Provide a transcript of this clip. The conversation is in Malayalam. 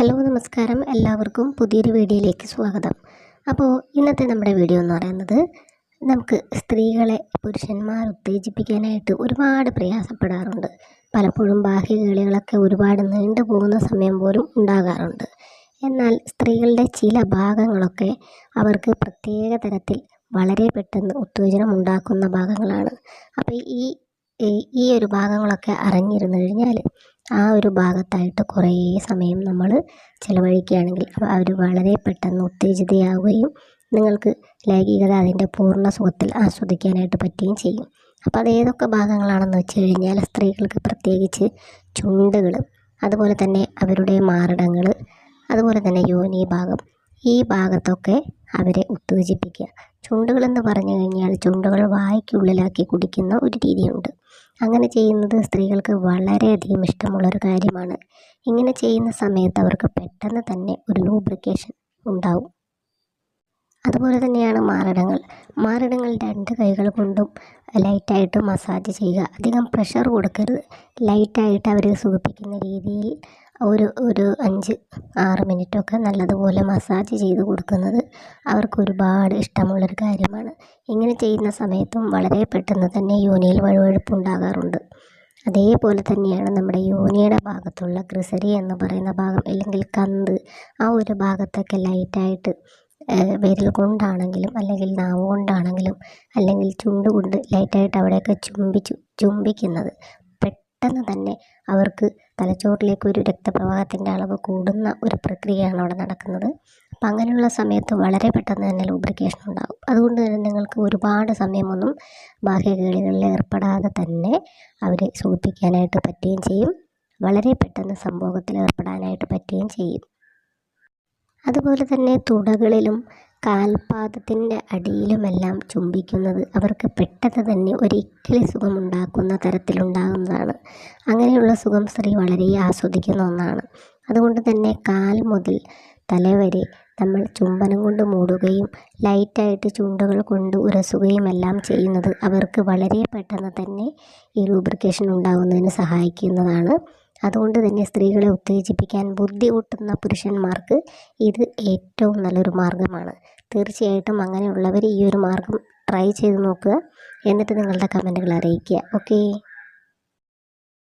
ഹലോ നമസ്കാരം. എല്ലാവർക്കും പുതിയൊരു വീഡിയോയിലേക്ക് സ്വാഗതം. അപ്പോൾ ഇന്നത്തെ നമ്മുടെ വീഡിയോ എന്ന് പറയുന്നത് നമുക്ക് സ്ത്രീകളെ പുരുഷന്മാർ ഉത്തേജിപ്പിക്കാനായിട്ട് ഒരുപാട് പ്രയാസപ്പെടാറുണ്ട്. പലപ്പോഴും ബാഹ്യ കേളികളൊക്കെ ഒരുപാട് നീണ്ടു പോകുന്ന സമയം പോലും ഉണ്ടാകാറുണ്ട്. എന്നാൽ സ്ത്രീകളുടെ ചില ഭാഗങ്ങളൊക്കെ അവർക്ക് പ്രത്യേക തരത്തിൽ വളരെ പെട്ടെന്ന് ഉത്തേജനം ഉണ്ടാക്കുന്ന ഭാഗങ്ങളാണ്. അപ്പോൾ ഈ ഈ- ഒരു ഭാഗങ്ങളൊക്കെ അറിഞ്ഞിരുന്നു കഴിഞ്ഞാൽ ആ ഒരു ഭാഗത്തായിട്ട് കുറേ സമയം നമ്മൾ ചിലവഴിക്കുകയാണെങ്കിൽ അവർ വളരെ പെട്ടെന്ന് ഉത്തേജിതയാവുകയും നിങ്ങൾക്ക് ലൈംഗികത അതിന്റെ പൂർണ സുഖത്തിൽ ആസ്വദിക്കാനായിട്ട് പറ്റുകയും ചെയ്യും. അപ്പോൾ അത് ഏതൊക്കെ ഭാഗങ്ങളാണെന്ന് വെച്ച് കഴിഞ്ഞാൽ സ്ത്രീകൾക്ക് പ്രത്യേകിച്ച് ചുണ്ടുകൾ അതുപോലെ തന്നെ അവരുടെ മാറിടങ്ങൾ അതുപോലെ തന്നെ യോനി ഭാഗം ഈ ഭാഗത്തൊക്കെ അവരെ ഉത്തേജിപ്പിക്കുക. ചുണ്ടുകളെന്ന് പറഞ്ഞു കഴിഞ്ഞാൽ ചുണ്ടുകൾ വായ്ക്കുള്ളിലാക്കി കുടിക്കുന്ന ഒരു രീതിയുണ്ട്. അങ്ങനെ ചെയ്യുന്നത് സ്ത്രീകൾക്ക് വളരെയധികം ഇഷ്ടമുള്ളൊരു കാര്യമാണ്. ഇങ്ങനെ ചെയ്യുന്ന സമയത്ത് അവർക്ക് പെട്ടെന്ന് തന്നെ ഒരു ലൂബ്രിക്കേഷൻ ഉണ്ടാവും. അതുപോലെ തന്നെയാണ് മാറിടങ്ങൾ. മാറിടങ്ങൾ രണ്ട് കൈകൾ കൊണ്ടും ലൈറ്റായിട്ട് മസാജ് ചെയ്യുക. അധികം പ്രഷർ കൊടുക്കരുത്. ലൈറ്റായിട്ട് അവരെ സുഖിപ്പിക്കുന്ന രീതിയിൽ ഒരു ഒരു അഞ്ച് ആറ് മിനിറ്റൊക്കെ നല്ലതുപോലെ മസാജ് ചെയ്ത് കൊടുക്കുന്നത് അവർക്ക് ഒരുപാട് ഇഷ്ടമുള്ളൊരു കാര്യമാണ്. ഇങ്ങനെ ചെയ്യുന്ന സമയത്തും വളരെ പെട്ടെന്ന് തന്നെ യോനിയിൽ വഴുവഴുപ്പ് ഉണ്ടാകാറുണ്ട് അതേപോലെ തന്നെയാണ് നമ്മുടെ യോനിയുടെ ഭാഗത്തുള്ള ഗ്രിസരി എന്ന് പറയുന്ന ഭാഗം അല്ലെങ്കിൽ കന്ത് ആ ഒരു ഭാഗത്തൊക്കെ ലൈറ്റായിട്ട് വിരൽ കൊണ്ടാണെങ്കിലും അല്ലെങ്കിൽ നാവ് കൊണ്ടാണെങ്കിലും അല്ലെങ്കിൽ ചുണ്ട് കൊണ്ട് ലൈറ്റായിട്ട് അവിടെയൊക്കെ ചുംബിച്ചു ചുംബിക്കുന്നത്. പെട്ടെന്ന് തന്നെ അവർക്ക് തലച്ചോറിലേക്ക് ഒരു രക്തപ്രവാഹത്തിന്റെ അളവ് കൂടുന്ന ഒരു പ്രക്രിയയാണ് അവിടെ നടക്കുന്നത്. അപ്പം അങ്ങനെയുള്ള സമയത്ത് വളരെ പെട്ടെന്ന് തന്നെ ലൂബ്രിക്കേഷൻ ഉണ്ടാകും. അതുകൊണ്ട് തന്നെ നിങ്ങൾക്ക് ഒരുപാട് സമയമൊന്നും ബാഹ്യകേളികളിൽ ഏർപ്പെടാതെ തന്നെ അവരെ സൂചിപ്പിക്കാനായിട്ട് പറ്റുകയും ചെയ്യും. വളരെ പെട്ടെന്ന് സംഭോഗത്തിൽ ഏർപ്പെടാനായിട്ട് പറ്റുകയും ചെയ്യും. അതുപോലെ തന്നെ തുടകളിലും കാൽപാദത്തിന്റെ അടിയിലുമെല്ലാം ചുംബിക്കുന്നത് അവർക്ക് പെട്ടെന്ന് തന്നെ ഒരു ഇക്കിളി സുഖമുണ്ടാക്കുന്ന തരത്തിലുണ്ടാകുന്നതാണ്. അങ്ങനെയുള്ള സുഖം സ്ത്രീ വളരെ ആസ്വദിക്കുന്ന ഒന്നാണ്. അതുകൊണ്ട് തന്നെ കാൽ മുതൽ തലവരെ നമ്മൾ ചുംബനം കൊണ്ട് മൂടുകയും ലൈറ്റായിട്ട് ചുണ്ടുകൾ കൊണ്ട് ഉരസുകയും എല്ലാം ചെയ്യുന്നത് അവർക്ക് വളരെ പെട്ടെന്ന് തന്നെ ഈ ലൂബ്രിക്കേഷൻ ഉണ്ടാകുന്നതിന് സഹായിക്കുന്നതാണ്. അതുകൊണ്ട് തന്നെ സ്ത്രീകളെ ഉത്തേജിപ്പിക്കാൻ ബുദ്ധിമുട്ടുന്ന പുരുഷന്മാർക്ക് ഇത് ഏറ്റവും നല്ലൊരു മാർഗമാണ് തീർച്ചയായിട്ടും അങ്ങനെയുള്ളവർ ഈ ഒരു മാർഗം ട്രൈ ചെയ്ത് നോക്കുക. എന്നിട്ട് നിങ്ങളുടെ കമന്റുകൾ അറിയിക്കുക. ഓക്കേ